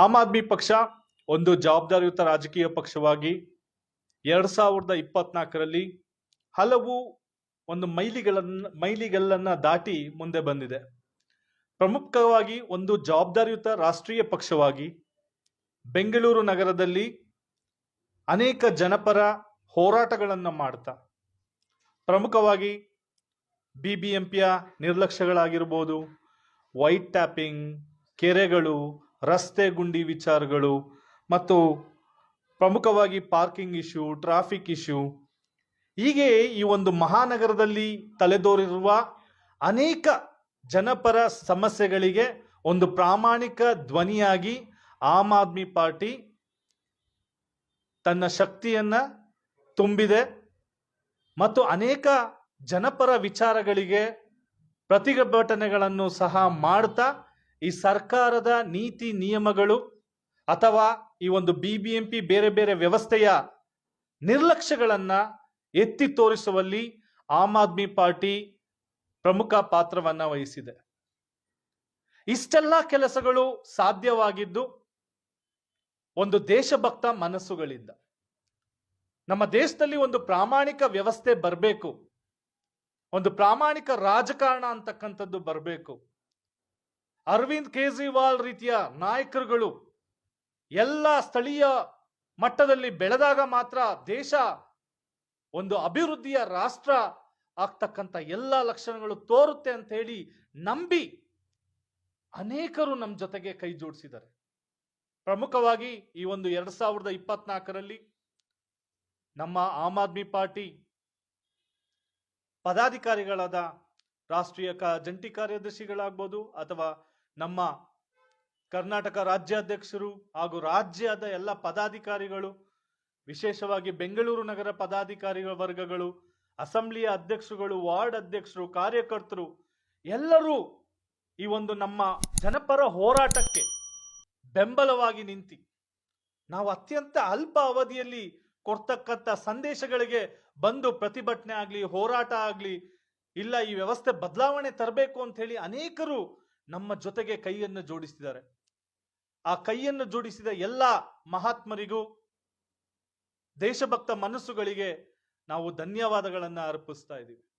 ಆಮ್ ಆದ್ಮಿ ಪಕ್ಷ ಒಂದು ಜವಾಬ್ದಾರಿಯುತ ರಾಜಕೀಯ ಪಕ್ಷವಾಗಿ ಎರಡ್ ಸಾವಿರದ ಇಪ್ಪತ್ನಾಲ್ಕರಲ್ಲಿ ಹಲವು ಒಂದು ಮೈಲಿಗಳನ್ನ ಮೈಲಿಗಲ್ಲನ್ನ ದಾಟಿ ಮುಂದೆ ಬಂದಿದೆ. ಪ್ರಮುಖವಾಗಿ ಒಂದು ಜವಾಬ್ದಾರಿಯುತ ರಾಷ್ಟ್ರೀಯ ಪಕ್ಷವಾಗಿ ಬೆಂಗಳೂರು ನಗರದಲ್ಲಿ ಅನೇಕ ಜನಪರ ಹೋರಾಟಗಳನ್ನು ಮಾಡ್ತಾ, ಪ್ರಮುಖವಾಗಿ ಬಿ ಬಿ ಎಂ ಪಿಯ ನಿರ್ಲಕ್ಷ್ಯಗಳಾಗಿರ್ಬೋದು, ವೈಟ್ ಟ್ಯಾಪಿಂಗ್, ಕೆರೆಗಳು ರಸ್ತೆ ಗುಂಡಿ ವಿಚಾರಗಳು ಮತ್ತು ಪ್ರಮುಖವಾಗಿ ಪಾರ್ಕಿಂಗ್ ಇಶ್ಯೂ, ಟ್ರಾಫಿಕ್ ಇಶ್ಯೂ. ಹೀಗೆ ಈ ಒಂದು ಮಹಾನಗರದಲ್ಲಿ ತಲೆದೋರಿರುವ ಅನೇಕ ಜನಪರ ಸಮಸ್ಯೆಗಳಿಗೆ ಒಂದು ಪ್ರಾಮಾಣಿಕ ಧ್ವನಿಯಾಗಿ ಆಮ್ ಆದ್ಮಿ ಪಾರ್ಟಿ ತನ್ನ ಶಕ್ತಿಯನ್ನ ತುಂಬಿದೆ ಮತ್ತು ಅನೇಕ ಜನಪರ ವಿಚಾರಗಳಿಗೆ ಪ್ರತಿಭಟನೆಗಳನ್ನು ಸಹ ಮಾಡ್ತಾ ಈ ಸರ್ಕಾರದ ನೀತಿ ನಿಯಮಗಳು ಅಥವಾ ಈ ಒಂದು ಬಿ ಬಿ ಎಂ ಬೇರೆ ಬೇರೆ ವ್ಯವಸ್ಥೆಯ ನಿರ್ಲಕ್ಷ್ಯಗಳನ್ನ ಎತ್ತಿ ತೋರಿಸುವಲ್ಲಿ ಆಮ್ ಆದ್ಮಿ ಪಾರ್ಟಿ ಪ್ರಮುಖ ಪಾತ್ರವನ್ನ ವಹಿಸಿದೆ. ಇಷ್ಟೆಲ್ಲ ಕೆಲಸಗಳು ಸಾಧ್ಯವಾಗಿದ್ದು ಒಂದು ದೇಶಭಕ್ತ ಮನಸ್ಸುಗಳಿಂದ. ನಮ್ಮ ದೇಶದಲ್ಲಿ ಒಂದು ಪ್ರಾಮಾಣಿಕ ವ್ಯವಸ್ಥೆ ಬರಬೇಕು. ಒಂದು ಪ್ರಾಮಾಣಿಕ ರಾಜಕಾರಣ ಅಂತಕ್ಕಂಥದ್ದು ಬರಬೇಕು. ಅರವಿಂದ್ ಕೇಜ್ರಿವಾಲ್ ರೀತಿಯ ನಾಯಕರುಗಳು ಎಲ್ಲ ಸ್ಥಳೀಯ ಮಟ್ಟದಲ್ಲಿ ಬೆಳೆದಾಗ ಮಾತ್ರ ದೇಶ ಒಂದು ಅಭಿವೃದ್ಧಿಯ ರಾಷ್ಟ್ರ ಆಗ್ತಕ್ಕಂಥ ಎಲ್ಲ ಲಕ್ಷಣಗಳು ತೋರುತ್ತೆ ಅಂತ ಹೇಳಿ ನಂಬಿ ಅನೇಕರು ನಮ್ಮ ಜೊತೆಗೆ ಕೈ ಜೋಡಿಸಿದ್ದಾರೆ. ಪ್ರಮುಖವಾಗಿ ಈ ಒಂದು ಎರಡ್ ಸಾವಿರದ ಇಪ್ಪತ್ನಾಲ್ಕರಲ್ಲಿ ನಮ್ಮ ಆಮ್ ಆದ್ಮಿ ಪಾರ್ಟಿ ಪದಾಧಿಕಾರಿಗಳಾದ ರಾಷ್ಟ್ರೀಯ ಕ ಜಂಟಿ ಕಾರ್ಯದರ್ಶಿಗಳಾಗ್ಬೋದು ಅಥವಾ ನಮ್ಮ ಕರ್ನಾಟಕ ರಾಜ್ಯಾಧ್ಯಕ್ಷರು ಹಾಗೂ ರಾಜ್ಯದ ಎಲ್ಲ ಪದಾಧಿಕಾರಿಗಳು, ವಿಶೇಷವಾಗಿ ಬೆಂಗಳೂರು ನಗರ ಪದಾಧಿಕಾರಿ ವರ್ಗಗಳು, ಅಸೆಂಬ್ಲಿಯ ಅಧ್ಯಕ್ಷರುಗಳು, ವಾರ್ಡ್ ಅಧ್ಯಕ್ಷರು, ಕಾರ್ಯಕರ್ತರು, ಎಲ್ಲರೂ ಈ ಒಂದು ನಮ್ಮ ಜನಪರ ಹೋರಾಟಕ್ಕೆ ಬೆಂಬಲವಾಗಿ ನಿಂತಿ, ನಾವು ಅತ್ಯಂತ ಅಲ್ಪ ಅವಧಿಯಲ್ಲಿ ಕೊಡ್ತಕ್ಕಂಥ ಸಂದೇಶಗಳಿಗೆ ಬಂದು ಪ್ರತಿಭಟನೆ ಆಗಲಿ, ಹೋರಾಟ ಆಗಲಿ, ಇಲ್ಲ ಈ ವ್ಯವಸ್ಥೆ ಬದಲಾವಣೆ ತರಬೇಕು ಅಂತ ಹೇಳಿ ಅನೇಕರು ನಮ್ಮ ಜೊತೆಗೆ ಕೈಯನ್ನು ಜೋಡಿಸಿದ್ದಾರೆ ಆ ಕೈಯನ್ನು ಜೋಡಿಸಿದ ಎಲ್ಲ ಮಹಾತ್ಮರಿಗೂ, ದೇಶಭಕ್ತ ಮನಸ್ಸುಗಳಿಗೆ ನಾವು ಧನ್ಯವಾದಗಳನ್ನು ಅರ್ಪಿಸ್ತಾ ಇದ್ದೀವಿ.